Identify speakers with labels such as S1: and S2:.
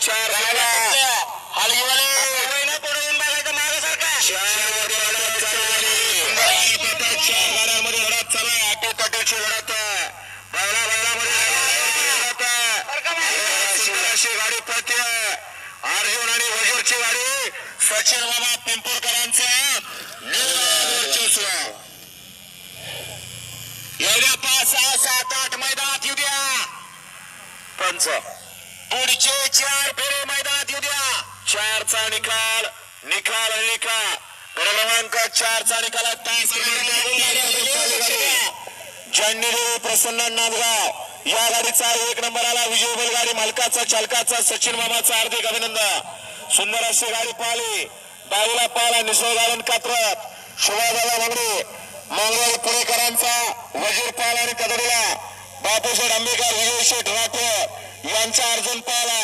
S1: चार हलगीवाले पुढे येऊन बघायचं मागे सरकार चार गाड्यांमध्ये लढत चालू आहे. अटोकटीची लढत बैला बैलामध्ये लढत शिवराशी गाडी पळते अर्जुन आणि वजीरची गाडी. सचिन मामा पिंपोरकरांचं एवढ्या पाच सहा सात आठ मैदानात येऊ द्या. पंच. पुढचे चार फेरे मैदानात येऊ द्या. चारचा निकाल निकाल आणि निकाल. क्रमांक चारचा निकाल जन्नीदेवी प्रसन्न नांदगाव या गाडीचा एक नंबर आला. विजय बैलगाडी मालकाचा चालकाचा सचिन मामाचा हार्दिक अभिनंदन. सुंदर अशी गाडी पाहिली. डावीला पाहिला निसर्ग गार्डन कात्रत. शिवादादा मांगडे मंगळ पुणेकरांचा वजीर पाल आणि कदडीला. बापूशेठ आंबेकर विजय शेठ राठोड. त्यांचा अर्जुन पाला